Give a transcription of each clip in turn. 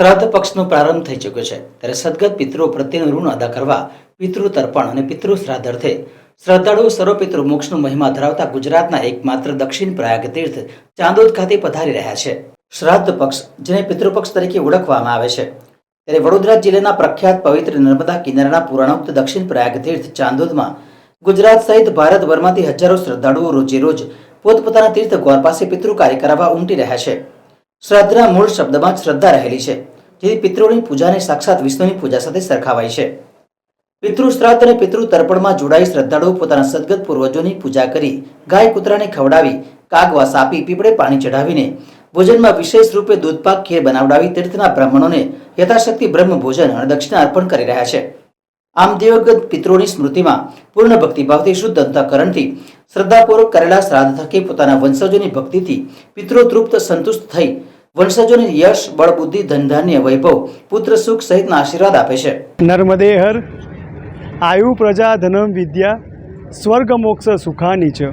શ્રાદ્ધ પક્ષનો પ્રારંભ થઈ ચૂક્યો છે. ત્યારે સદગત પિતૃ પ્રત્યેનું ઋણ અદા કરવા પિતૃ તર્પણ અને પિતૃ શ્રાદ્ધ અર્થે શ્રદ્ધાળુઓ સર્વપિતૃ મોક્ષનો મહિમા ધરાવતા ગુજરાતના એકમાત્ર દક્ષિણ પ્રયાગ તીર્થ ચાંદોદ ખાતે પધારી રહ્યા છે. શ્રાદ્ધ પક્ષ, જેને પિતૃપક્ષ તરીકે ઓળખવામાં આવે છે. ત્યારે વડોદરા જિલ્લાના પ્રખ્યાત પવિત્ર નર્મદા કિનારાના પુરાણોક્ત દક્ષિણ પ્રયાગ તીર્થ ચાંદોદમાં ગુજરાત સહિત ભારતભરમાંથી હજારો શ્રદ્ધાળુઓ રોજે રોજ પોતપોતાના તીર્થ ગોર પાસે પિતૃ કાર્ય કરાવવા ઉમટી રહ્યા છે. શ્રાદ્ધના મૂળ શબ્દમાં શ્રદ્ધા રહેલી છે, જેથી પિતૃની પૂજાને સાક્ષાત વિષ્ણુની પૂજા સાથે સરખાવાય છે. પિતૃ શ્રાદ્ધ અને પિતૃ તર્પણમાં જોડાઈ શ્રદ્ધાળુઓ પોતાના સદગત પૂર્વજોની પૂજા કરી ગાય કૂતરાને ખવડાવી, કાગવાસ આપી, પીપળે પાણી ચઢાવીને ભોજનમાં વિશેષ રૂપે દૂધપાક ખીર બનાવડાવી તીર્થના બ્રાહ્મણોને યથાશક્તિ બ્રહ્મ ભોજન અને દક્ષિણા અર્પણ કરી રહ્યા છે. આમ દેવગત પિત્રોની સ્મૃતિમાં પૂર્ણ ભક્તિભાવથી શુદ્ધ અંતઃકરણથી શ્રદ્ધાપૂર્વક કરેલા શ્રાદ્ધ થકી પોતાના વંશજોની ભક્તિથી પિત્રો તૃપ્ત સંતુષ્ટ થઈ વંશજોને યશ, બળબુદ્ધિ, ધનધાન્ય, વૈભવ, પુત્ર સુખ સહિતના આશીર્વાદ આપે છે. નર્મદે હર આયુ પ્રજા ધનમ વિદ્યા, સ્વર્ગ મોક્ષ સુખાની છે.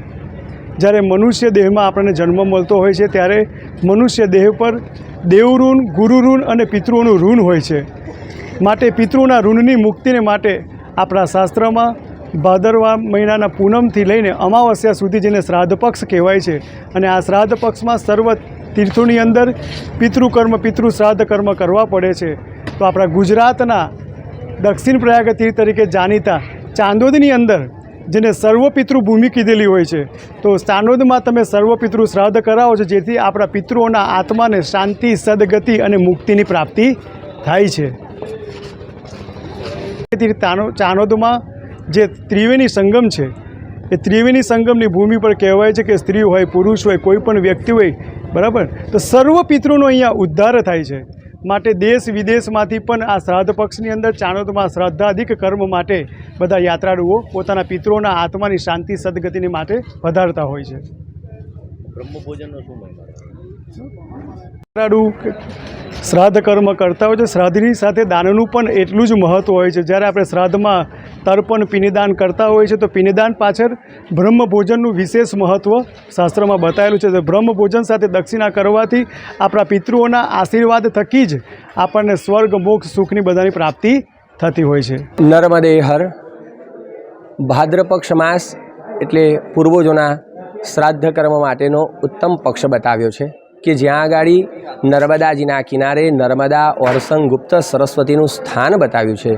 જ્યારે મનુષ્ય દેહમાં આપણને જન્મ મળતો હોય છે, ત્યારે મનુષ્ય દેહ પર દેવઋણ ગુરુ ઋણ અને પિતૃઓનું ઋણ હોય છે. માટે પિતૃના ઋણની મુક્તિને માટે આપણા શાસ્ત્રમાં ભાદરવા મહિનાના પૂનમથી લઈને અમાવસ્યા સુધી જેને શ્રાદ્ધ પક્ષ કહેવાય છે. અને આ શ્રાદ્ધ પક્ષમાં સર્વ તીર્થોની અંદર પિતૃકર્મ પિતૃ શ્રાદ્ધ કર્મ કરવા પડે છે. તો આપણા ગુજરાતના દક્ષિણ પ્રયાગ તીર્થ તરીકે જાણીતા ચાંદોદની અંદર જેને સર્વપિતૃ ભૂમિ કીધેલી હોય છે. તો ચાંદોદમાં તમે સર્વપિતૃ શ્રાદ્ધ કરાવો છો, જેથી આપણા પિતૃઓના આત્માને શાંતિ, સદગતિ અને મુક્તિની પ્રાપ્તિ થાય છે. ચાણોદમાં જે ત્રિવેણી સંગમ છે, એ ત્રિવેણી સંગમની ભૂમિ પર કહેવાય છે કે સ્ત્રી હોય, પુરુષ હોય, કોઈ પણ વ્યક્તિ હોય, બરાબર? તો સર્વ પિતૃનો અહીંયા ઉદ્ધાર થાય છે. માટે દેશ વિદેશમાંથી પણ આ શ્રાદ્ધ પક્ષની અંદર ચાણોદમાં શ્રાદ્ધાધિક કર્મ માટે બધા યાત્રાળુઓ પોતાના પિતૃઓના આત્માની શાંતિ સદગતિની માટે વધારતા હોય છે. બ્રહ્મભોજનનો શું મહિમા શ્રાદ્ધ કર્મ કરતા હોય છે. શ્રાદ્ધની સાથે દાનનું પણ એટલું જ મહત્ત્વ હોય છે. જ્યારે આપણે શ્રાદ્ધમાં તર્પણ પિનિદાન કરતા હોય છે તો પિનિદાન પાછળ બ્રહ્મ ભોજનનું વિશેષ મહત્ત્વ શાસ્ત્રમાં બતાવેલું છે. તો બ્રહ્મ ભોજન સાથે દક્ષિણા કરવાથી આપણા પિતૃઓના આશીર્વાદ થકી જ આપણને સ્વર્ગ મોક્ષ સુખની બધાની પ્રાપ્તિ થતી હોય છે. નર્મદે હર ભાદ્રપક્ષ માસ એટલે પૂર્વજોના શ્રાદ્ધ કર્મ માટેનો ઉત્તમ પક્ષ બતાવ્યો છે કે જ્યાં આગળ નર્મદાજીના કિનારે નર્મદા ઓરસંગ ગુપ્ત સરસ્વતીનું સ્થાન બતાવ્યું છે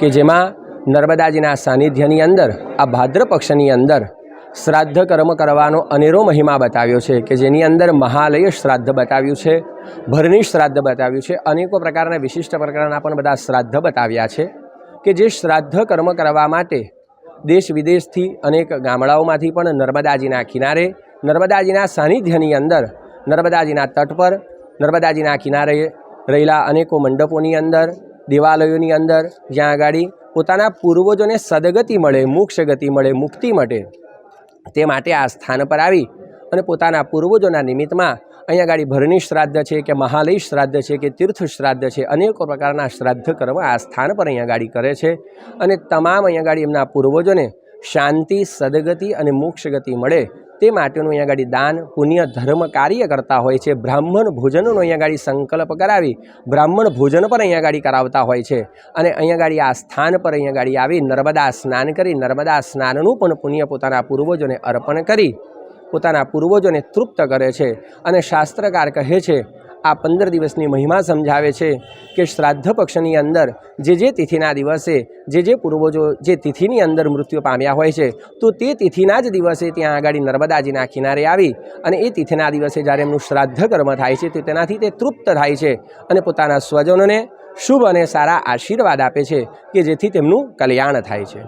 કે જેમાં નર્મદાજીના સાનિધ્યની અંદર, આ ભાદ્ર પક્ષની અંદર શ્રાદ્ધ કર્મ કરવાનો અનેરો મહિમા બતાવ્યો છે કે જેની અંદર મહાલય શ્રાદ્ધ બતાવ્યું છે ભરણી શ્રાદ્ધ બતાવ્યું છે, અનેકો પ્રકારના વિશિષ્ટ પ્રકારના પણ બધા શ્રાદ્ધ બતાવ્યા છે કે જે શ્રાદ્ધ કર્મ કરવા માટે દેશ વિદેશથી અનેક ગામડાઓમાંથી પણ નર્મદાજીના કિનારે, નર્મદાજીના સાનિધ્યની અંદર, નર્મદાજીના તટ પર, નર્મદાજીના કિનારે રહેલા અનેકો મંડપોની અંદર, દેવાલયોની અંદર, જ્યાં આગાડી પોતાના પૂર્વજોને સદગતિ મળે, મોક્ષ ગતિ મળે, મુક્તિ મળે તે માટે આ સ્થાન પર આવી અને પોતાના પૂર્વજોના નિમિત્તમાં અહીંયા આગળ ભરણી શ્રાદ્ધ છે કે મહાલય શ્રાદ્ધ છે કે તીર્થ શ્રાદ્ધ છે, અનેકો પ્રકારના શ્રાદ્ધ કર્મ આ સ્થાન પર અહીંયા ગાડી કરે છે. અને તમામ અહીંયા ગાડી એમના પૂર્વજોને શાંતિ, સદગતિ અને મોક્ષ ગતિ મળે તે માટેનું અહીંયા આગળ દાન, પુણ્ય, ધર્મ કાર્ય કરતા હોય છે. બ્રાહ્મણ ભોજનનો અહીંયા આગળ સંકલ્પ કરાવી બ્રાહ્મણ ભોજન પણ અહીંયા આગળ કરાવતા હોય છે. અને અહીંયા આગળ આ સ્થાન પર અહીંયા ગાડી આવી નર્મદા સ્નાન કરી, નર્મદા સ્નાનનું પણ પુણ્ય પોતાના પૂર્વજોને અર્પણ કરી. પોતાના પૂર્વજોને તૃપ્ત કરે છે અને શાસ્ત્રકાર કહે છે, આ પંદર દિવસની મહિમા સમજાવે છે કે શ્રાદ્ધ પક્ષની અંદર જે જે તિથિના દિવસે જે જે પૂર્વજો જે તિથિની અંદર મૃત્યુ પામ્યા હોય છે, તો તે તિથિના જ દિવસે ત્યાં આગળ નર્મદાજીના કિનારે આવી અને એ તિથિના દિવસે જ્યારે એમનું શ્રાદ્ધ કર્મ થાય છે, તો તેનાથી તે તૃપ્ત થાય છે અને પોતાના સ્વજનોને શુભ અને સારા આશીર્વાદ આપે છે કે જેથી તેમનું કલ્યાણ થાય છે.